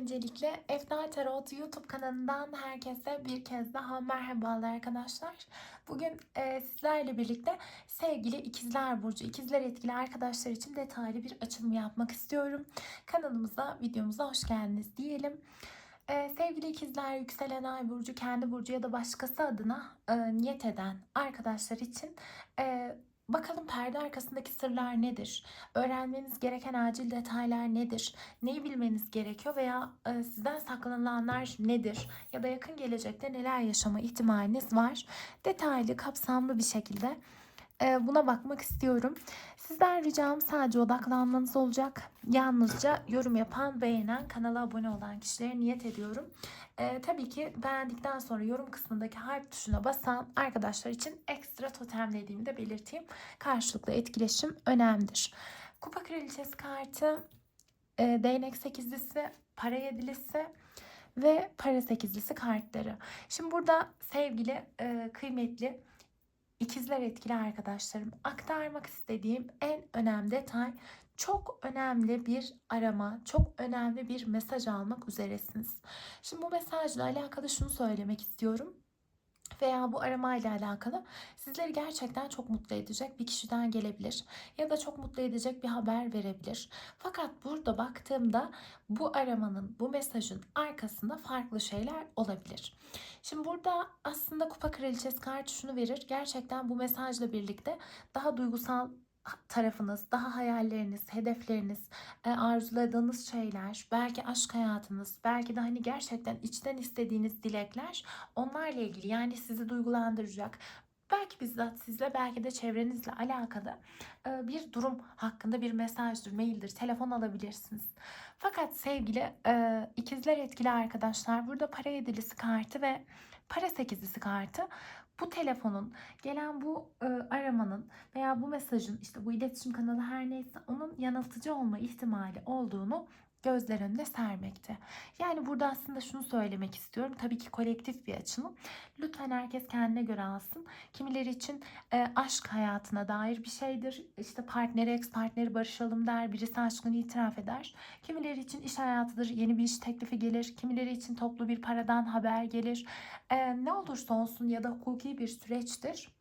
Öncelikle Efna Tarot YouTube kanalından herkese bir kez daha merhabalar arkadaşlar. Bugün e, sizlerle birlikte sevgili ikizler burcu, ikizler etkili arkadaşlar için detaylı bir açılım yapmak istiyorum. Kanalımıza, videomuza hoş geldiniz diyelim. E, sevgili ikizler, yükselen ay burcu, kendi burcu ya da başkası adına e, niyet eden arkadaşlar için e, Bakalım perde arkasındaki sırlar nedir? Öğrenmeniz gereken acil detaylar nedir? Neyi bilmeniz gerekiyor veya e, sizden saklananlar nedir? Ya da yakın gelecekte neler yaşama ihtimaliniz var? Detaylı, kapsamlı bir şekilde e, buna bakmak istiyorum. Sizden ricam sadece odaklanmanız olacak. Yalnızca yorum yapan, beğenen, kanala abone olan kişilere niyet ediyorum. E, tabii ki beğendikten sonra yorum kısmındaki harf tuşuna basan arkadaşlar için ekstra totemlediğimi de belirteyim. Karşılıklı etkileşim önemlidir. Kupa Kraliçesi kartı, e, değnek sekizlisi, para yedilisi ve para sekizlisi kartları. Şimdi burada sevgili, e, kıymetli İkizler etkili arkadaşlarım aktarmak istediğim en önemli detay çok önemli bir arama, çok önemli bir mesaj almak üzeresiniz. Şimdi bu mesajla alakalı şunu söylemek istiyorum veya bu aramayla alakalı sizleri gerçekten çok mutlu edecek bir kişiden gelebilir ya da çok mutlu edecek bir haber verebilir. Fakat burada baktığımda bu aramanın, bu mesajın arkasında farklı şeyler olabilir. Şimdi burada aslında Kupa Kraliçesi kartı şunu verir. Gerçekten bu mesajla birlikte daha duygusal tarafınız, daha hayalleriniz, hedefleriniz, e, arzuladığınız şeyler, belki aşk hayatınız, belki de hani gerçekten içten istediğiniz dilekler onlarla ilgili yani sizi duygulandıracak. Belki bizzat sizle belki de çevrenizle alakalı e, bir durum hakkında bir mesajdır, maildir, telefon alabilirsiniz. Fakat sevgili e, ikizler etkili arkadaşlar burada para yedilisi kartı ve para sekizlisi kartı bu telefonun gelen bu e, aramanın veya bu mesajın işte bu iletişim kanalı her neyse onun yanıltıcı olma ihtimali olduğunu gözler önüne sermekte. Yani burada aslında şunu söylemek istiyorum. Tabii ki kolektif bir açılım. Lütfen herkes kendine göre alsın. Kimileri için e, aşk hayatına dair bir şeydir. İşte partneri, ex partneri barışalım der. Birisi aşkını itiraf eder. Kimileri için iş hayatıdır. Yeni bir iş teklifi gelir. Kimileri için toplu bir paradan haber gelir. E, ne olursa olsun ya da hukuki bir süreçtir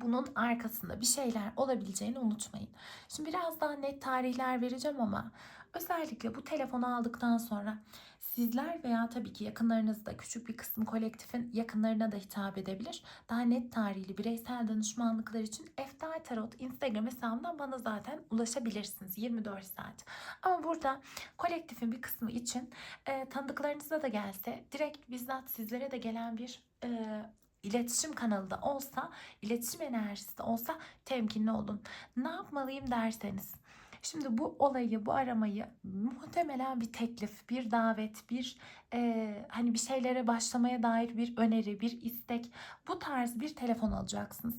bunun arkasında bir şeyler olabileceğini unutmayın. Şimdi biraz daha net tarihler vereceğim ama özellikle bu telefonu aldıktan sonra sizler veya tabii ki yakınlarınızda küçük bir kısım kolektifin yakınlarına da hitap edebilir. Daha net tarihli bireysel danışmanlıklar için Eftal Tarot Instagram hesabından bana zaten ulaşabilirsiniz 24 saat. Ama burada kolektifin bir kısmı için e, tanıdıklarınıza da gelse direkt bizzat sizlere de gelen bir e, iletişim kanalı da olsa, iletişim enerjisi de olsa temkinli olun. Ne yapmalıyım derseniz. Şimdi bu olayı, bu aramayı muhtemelen bir teklif, bir davet, bir e, hani bir şeylere başlamaya dair bir öneri, bir istek, bu tarz bir telefon alacaksınız.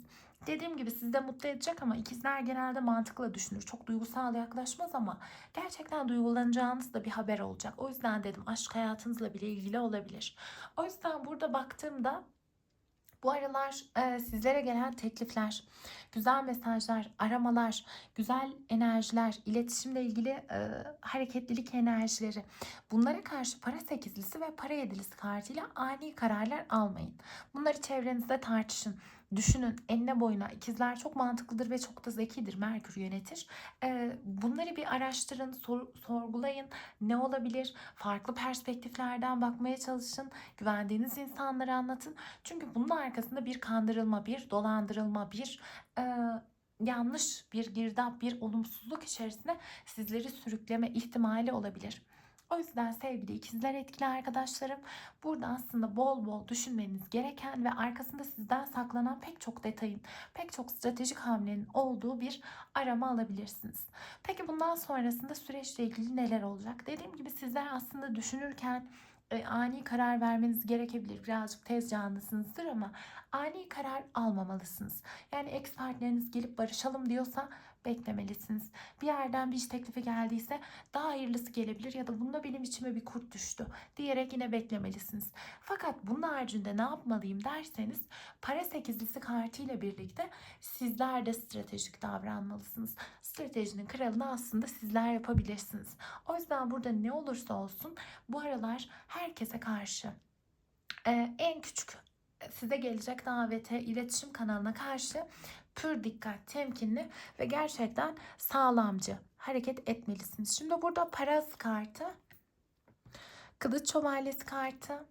Dediğim gibi sizi de mutlu edecek ama ikizler genelde mantıkla düşünür. Çok duygusal yaklaşmaz ama gerçekten duygulanacağınız da bir haber olacak. O yüzden dedim aşk hayatınızla bile ilgili olabilir. O yüzden burada baktığımda bu aralar e, sizlere gelen teklifler, güzel mesajlar, aramalar, güzel enerjiler, iletişimle ilgili e, hareketlilik enerjileri bunlara karşı para sekizlisi ve para yedilisi kartıyla ani kararlar almayın. Bunları çevrenizde tartışın. Düşünün enine boyuna ikizler çok mantıklıdır ve çok da zekidir. Merkür yönetir. Ee, bunları bir araştırın, sor, sorgulayın. Ne olabilir? Farklı perspektiflerden bakmaya çalışın. Güvendiğiniz insanlara anlatın. Çünkü bunun arkasında bir kandırılma, bir dolandırılma, bir e, yanlış bir girdap, bir olumsuzluk içerisine sizleri sürükleme ihtimali olabilir. O yüzden sevgili ikizler etkili arkadaşlarım burada aslında bol bol düşünmeniz gereken ve arkasında sizden saklanan pek çok detayın, pek çok stratejik hamlenin olduğu bir arama alabilirsiniz. Peki bundan sonrasında süreçle ilgili neler olacak? Dediğim gibi sizler aslında düşünürken e, ani karar vermeniz gerekebilir. Birazcık tez canlısınızdır ama ani karar almamalısınız. Yani ex partneriniz gelip barışalım diyorsa beklemelisiniz. Bir yerden bir iş teklifi geldiyse daha hayırlısı gelebilir ya da bunda benim içime bir kurt düştü diyerek yine beklemelisiniz. Fakat bunun haricinde ne yapmalıyım derseniz para sekizlisi kartıyla birlikte sizler de stratejik davranmalısınız. Stratejinin kralını aslında sizler yapabilirsiniz. O yüzden burada ne olursa olsun bu aralar herkese karşı e, en küçük size gelecek davete, iletişim kanalına karşı pür dikkat, temkinli ve gerçekten sağlamcı hareket etmelisiniz. Şimdi burada paras kartı, kılıç şövalyesi kartı,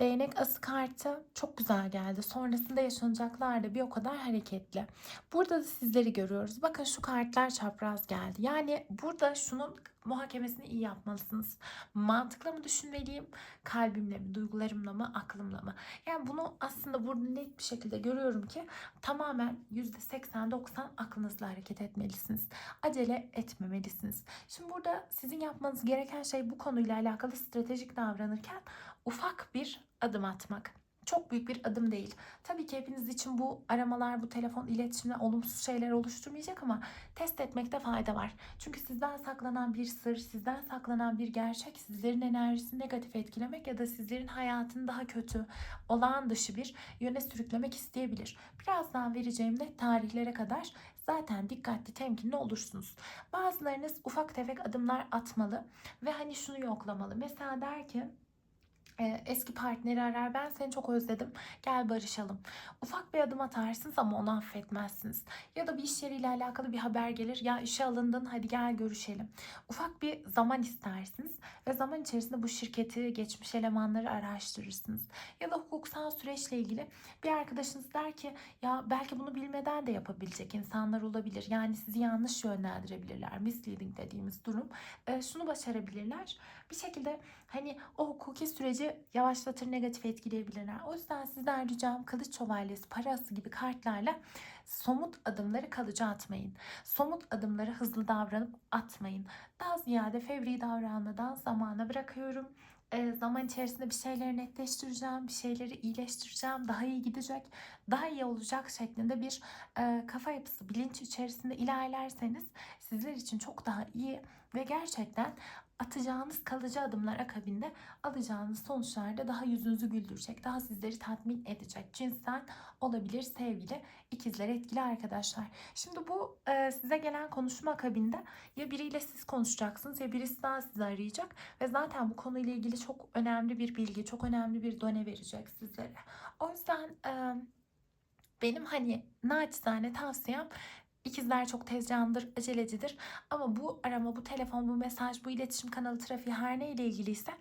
değnek ası kartı çok güzel geldi. Sonrasında yaşanacaklar da bir o kadar hareketli. Burada da sizleri görüyoruz. Bakın şu kartlar çapraz geldi. Yani burada şunun muhakemesini iyi yapmalısınız. Mantıklı mı düşünmeliyim? Kalbimle mi, duygularımla mı, aklımla mı? Yani bunu aslında burada net bir şekilde görüyorum ki tamamen %80-90 aklınızla hareket etmelisiniz. Acele etmemelisiniz. Şimdi burada sizin yapmanız gereken şey bu konuyla alakalı stratejik davranırken ufak bir adım atmak. Çok büyük bir adım değil. Tabii ki hepiniz için bu aramalar, bu telefon iletişimle olumsuz şeyler oluşturmayacak ama test etmekte fayda var. Çünkü sizden saklanan bir sır, sizden saklanan bir gerçek sizlerin enerjisini negatif etkilemek ya da sizlerin hayatını daha kötü, olağan dışı bir yöne sürüklemek isteyebilir. Birazdan vereceğim net tarihlere kadar zaten dikkatli, temkinli olursunuz. Bazılarınız ufak tefek adımlar atmalı ve hani şunu yoklamalı. Mesela der ki eski partneri arar ben seni çok özledim gel barışalım. Ufak bir adım atarsınız ama onu affetmezsiniz. Ya da bir iş yeriyle alakalı bir haber gelir ya işe alındın hadi gel görüşelim. Ufak bir zaman istersiniz ve zaman içerisinde bu şirketi geçmiş elemanları araştırırsınız. Ya da hukuksal süreçle ilgili bir arkadaşınız der ki ya belki bunu bilmeden de yapabilecek insanlar olabilir. Yani sizi yanlış yönlendirebilirler. Misleading dediğimiz durum. Ee, şunu başarabilirler. Bir şekilde hani o hukuki süreci yavaşlatır, negatif etkileyebilirler. O yüzden sizden ricam kılıç şövalyesi, parası gibi kartlarla somut adımları kalıcı atmayın. Somut adımları hızlı davranıp atmayın. Daha ziyade fevri davranmadan zamana bırakıyorum. E, zaman içerisinde bir şeyleri netleştireceğim, bir şeyleri iyileştireceğim, daha iyi gidecek, daha iyi olacak şeklinde bir e, kafa yapısı, bilinç içerisinde ilerlerseniz sizler için çok daha iyi ve gerçekten atacağınız kalıcı adımlar akabinde alacağınız sonuçlarda daha yüzünüzü güldürecek, daha sizleri tatmin edecek cinsten olabilir sevgili ikizler etkili arkadaşlar. Şimdi bu e, size gelen konuşma akabinde ya biriyle siz konuşacaksınız ya birisi daha sizi arayacak ve zaten bu konuyla ilgili çok önemli bir bilgi, çok önemli bir done verecek sizlere. O yüzden e, benim hani naçizane tavsiyem İkizler çok tez canlıdır, acelecidir. Ama bu arama, bu telefon, bu mesaj, bu iletişim kanalı trafiği her ne ile ilgiliyse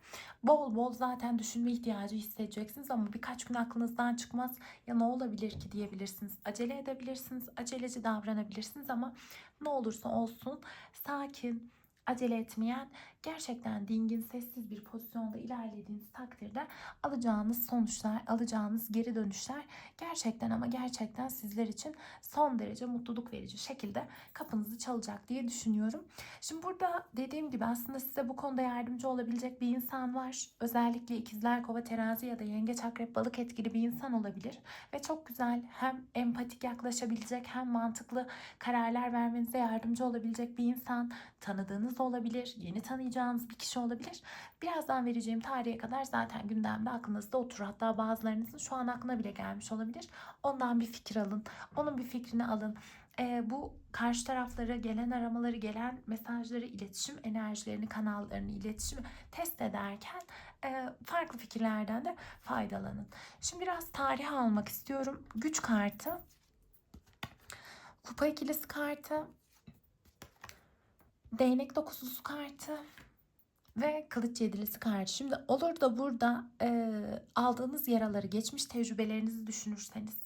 bol bol zaten düşünme ihtiyacı hissedeceksiniz. Ama birkaç gün aklınızdan çıkmaz ya ne olabilir ki diyebilirsiniz. Acele edebilirsiniz, aceleci davranabilirsiniz ama ne olursa olsun sakin, acele etmeyen, gerçekten dingin, sessiz bir pozisyonda ilerlediğiniz takdirde alacağınız sonuçlar, alacağınız geri dönüşler gerçekten ama gerçekten sizler için son derece mutluluk verici şekilde kapınızı çalacak diye düşünüyorum. Şimdi burada dediğim gibi aslında size bu konuda yardımcı olabilecek bir insan var. Özellikle ikizler, kova, terazi ya da yengeç, akrep, balık etkili bir insan olabilir. Ve çok güzel hem empatik yaklaşabilecek hem mantıklı kararlar vermenize yardımcı olabilecek bir insan tanıdığınız olabilir, yeni tanıyacağınız bir kişi olabilir. Birazdan vereceğim tarihe kadar zaten gündemde aklınızda oturur. Hatta bazılarınızın şu an aklına bile gelmiş olabilir. Ondan bir fikir alın, onun bir fikrini alın. Ee, bu karşı taraflara gelen aramaları, gelen mesajları, iletişim enerjilerini, kanallarını, iletişimi test ederken e, farklı fikirlerden de faydalanın. Şimdi biraz tarih almak istiyorum. Güç kartı, kupa ikilisi kartı, değnek dokuzlusu kartı ve kılıç yedilisi kartı. Şimdi olur da burada e, aldığınız yaraları, geçmiş tecrübelerinizi düşünürseniz,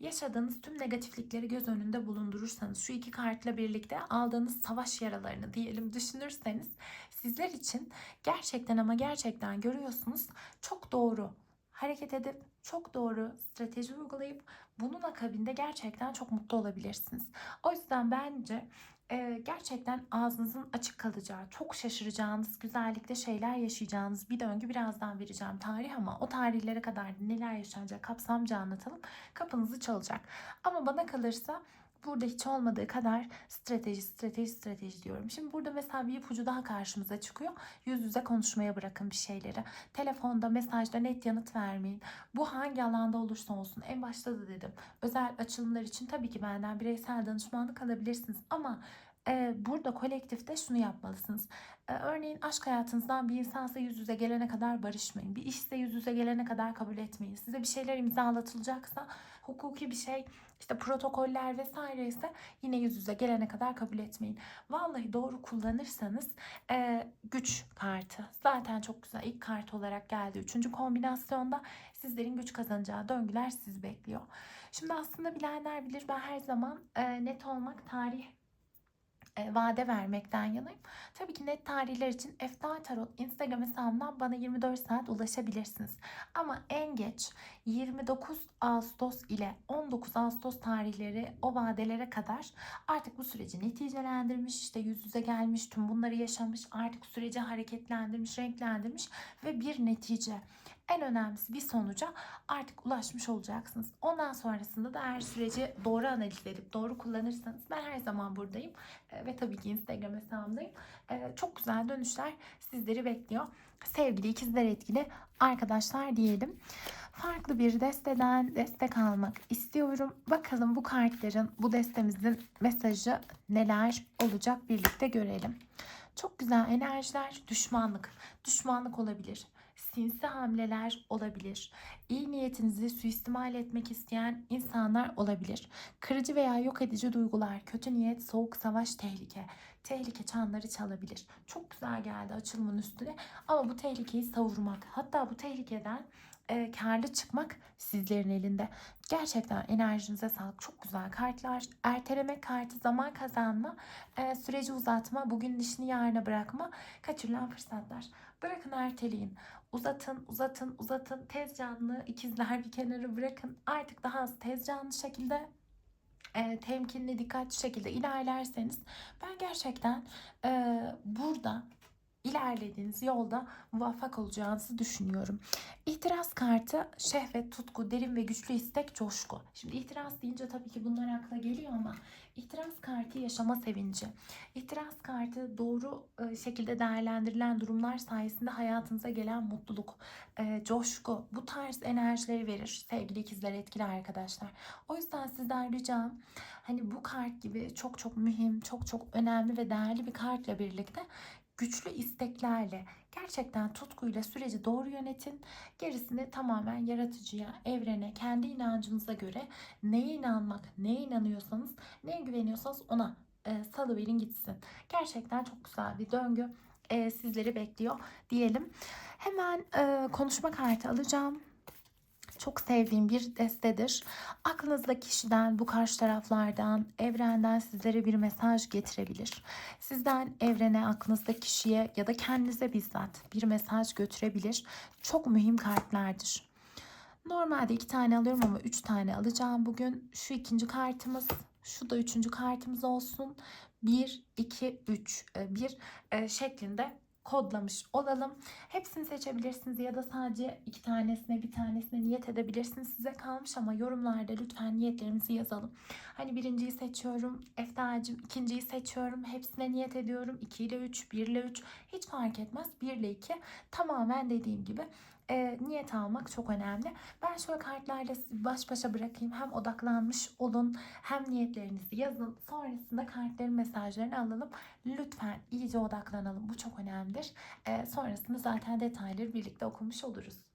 yaşadığınız tüm negatiflikleri göz önünde bulundurursanız, şu iki kartla birlikte aldığınız savaş yaralarını diyelim düşünürseniz, sizler için gerçekten ama gerçekten görüyorsunuz çok doğru hareket edip çok doğru strateji uygulayıp bunun akabinde gerçekten çok mutlu olabilirsiniz. O yüzden bence e, gerçekten ağzınızın açık kalacağı, çok şaşıracağınız, güzellikte şeyler yaşayacağınız bir döngü birazdan vereceğim tarih ama o tarihlere kadar neler yaşanacak kapsamca anlatalım. Kapınızı çalacak. Ama bana kalırsa burada hiç olmadığı kadar strateji, strateji, strateji diyorum. Şimdi burada mesela bir ipucu daha karşımıza çıkıyor. Yüz yüze konuşmaya bırakın bir şeyleri. Telefonda, mesajda net yanıt vermeyin. Bu hangi alanda olursa olsun. En başta da dedim. Özel açılımlar için tabii ki benden bireysel danışmanlık alabilirsiniz. Ama burada kolektifte şunu yapmalısınız. Örneğin aşk hayatınızdan bir insansa yüz yüze gelene kadar barışmayın. Bir işse yüz yüze gelene kadar kabul etmeyin. Size bir şeyler imzalatılacaksa hukuki bir şey işte protokoller vesaire ise yine yüz yüze gelene kadar kabul etmeyin. Vallahi doğru kullanırsanız güç kartı zaten çok güzel ilk kart olarak geldi. Üçüncü kombinasyonda sizlerin güç kazanacağı döngüler sizi bekliyor. Şimdi aslında bilenler bilir ben her zaman net olmak tarih e, vade vermekten yanayım. Tabii ki net tarihler için Efta Tarot Instagram hesabından bana 24 saat ulaşabilirsiniz. Ama en geç 29 Ağustos ile 19 Ağustos tarihleri o vadelere kadar artık bu süreci neticelendirmiş, işte yüz yüze gelmiş, tüm bunları yaşamış, artık süreci hareketlendirmiş, renklendirmiş ve bir netice en önemlisi bir sonuca artık ulaşmış olacaksınız. Ondan sonrasında da eğer süreci doğru analiz edip doğru kullanırsanız ben her zaman buradayım. E, ve tabii ki Instagram hesabımdayım. E, çok güzel dönüşler sizleri bekliyor. Sevgili ikizler etkili arkadaşlar diyelim. Farklı bir desteden destek almak istiyorum. Bakalım bu kartların, bu destemizin mesajı neler olacak birlikte görelim. Çok güzel enerjiler, düşmanlık. Düşmanlık olabilir sinsi hamleler olabilir. İyi niyetinizi suistimal etmek isteyen insanlar olabilir. Kırıcı veya yok edici duygular, kötü niyet, soğuk savaş, tehlike. Tehlike çanları çalabilir. Çok güzel geldi açılımın üstüne ama bu tehlikeyi savurmak, hatta bu tehlikeden e, karlı çıkmak sizlerin elinde. Gerçekten enerjinize sağlık. Çok güzel kartlar. Erteleme kartı, zaman kazanma, e, süreci uzatma, bugün işini yarına bırakma, kaçırılan fırsatlar. Bırakın erteleyin. Uzatın, uzatın, uzatın. Tez canlı ikizler bir kenara bırakın. Artık daha az tez canlı şekilde e, temkinli, dikkatli şekilde ilerlerseniz ben gerçekten e, burada ilerlediğiniz yolda muvaffak olacağınızı düşünüyorum. İhtiras kartı şehvet, tutku, derin ve güçlü istek, coşku. Şimdi ihtiras deyince tabii ki bunlar akla geliyor ama ihtiras kartı yaşama sevinci. İhtiras kartı doğru e, şekilde değerlendirilen durumlar sayesinde hayatınıza gelen mutluluk, e, coşku, bu tarz enerjileri verir sevgili ikizler etkili arkadaşlar. O yüzden sizden ricam hani bu kart gibi çok çok mühim, çok çok önemli ve değerli bir kartla birlikte güçlü isteklerle gerçekten tutkuyla süreci doğru yönetin. Gerisini tamamen yaratıcıya, evrene, kendi inancınıza göre neye inanmak, neye inanıyorsanız, neye güveniyorsanız ona e, salıverin gitsin. Gerçekten çok güzel bir döngü e, sizleri bekliyor diyelim. Hemen e, konuşma kartı alacağım çok sevdiğim bir destedir. Aklınızdaki kişiden, bu karşı taraflardan, evrenden sizlere bir mesaj getirebilir. Sizden evrene, aklınızdaki kişiye ya da kendinize bizzat bir mesaj götürebilir. Çok mühim kartlardır. Normalde iki tane alıyorum ama üç tane alacağım bugün. Şu ikinci kartımız, şu da üçüncü kartımız olsun. Bir, iki, üç, e, bir e, şeklinde kodlamış olalım. Hepsini seçebilirsiniz ya da sadece iki tanesine bir tanesine niyet edebilirsiniz. Size kalmış ama yorumlarda lütfen niyetlerimizi yazalım. Hani birinciyi seçiyorum. Efta'cığım ikinciyi seçiyorum. Hepsine niyet ediyorum. 2 ile 3, 1 ile 3 hiç fark etmez. 1 ile 2 tamamen dediğim gibi e, niyet almak çok önemli. Ben şöyle kartlarla baş başa bırakayım. Hem odaklanmış olun hem niyetlerinizi yazın. Sonrasında kartların mesajlarını alalım. Lütfen iyice odaklanalım. Bu çok önemlidir. E, sonrasında zaten detayları birlikte okumuş oluruz.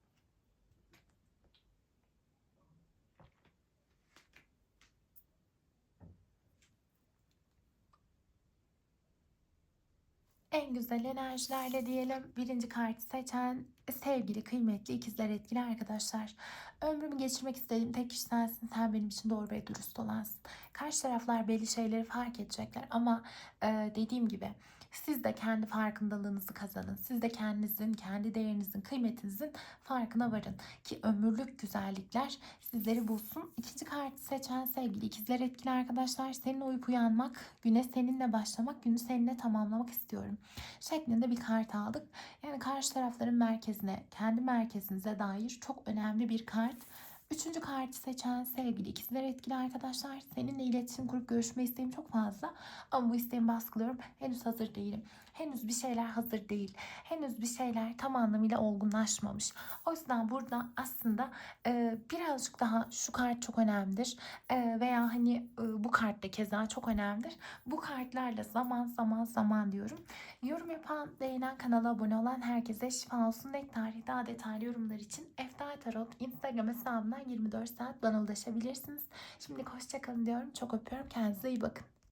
En güzel enerjilerle diyelim. Birinci kartı seçen sevgili, kıymetli, ikizler etkili arkadaşlar. Ömrümü geçirmek istediğim tek kişi sensin. Sen benim için doğru ve dürüst olansın. Karşı taraflar belli şeyleri fark edecekler ama e, dediğim gibi siz de kendi farkındalığınızı kazanın. Siz de kendinizin, kendi değerinizin, kıymetinizin farkına varın. Ki ömürlük güzellikler sizleri bulsun. İkinci kartı seçen sevgili ikizler etkili arkadaşlar. Seninle uyup uyanmak, güne seninle başlamak, günü seninle tamamlamak istiyorum. Şeklinde bir kart aldık. Yani karşı tarafların merkezine, kendi merkezinize dair çok önemli bir kart Üçüncü kartı seçen sevgili ikizler etkili arkadaşlar. Seninle iletişim kurup görüşme isteğim çok fazla. Ama bu isteğimi baskılıyorum. Henüz hazır değilim. Henüz bir şeyler hazır değil. Henüz bir şeyler tam anlamıyla olgunlaşmamış. O yüzden burada aslında e, birazcık daha şu kart çok önemlidir. E, veya hani e, bu kart da keza çok önemlidir. Bu kartlarla zaman zaman zaman diyorum. Yorum yapan, beğenen, kanala abone olan herkese şifa olsun. Net tarih daha detaylı yorumlar için Eftal Tarot Instagram hesabından 24 saat bana ulaşabilirsiniz. Şimdi hoşçakalın diyorum. Çok öpüyorum. Kendinize iyi bakın.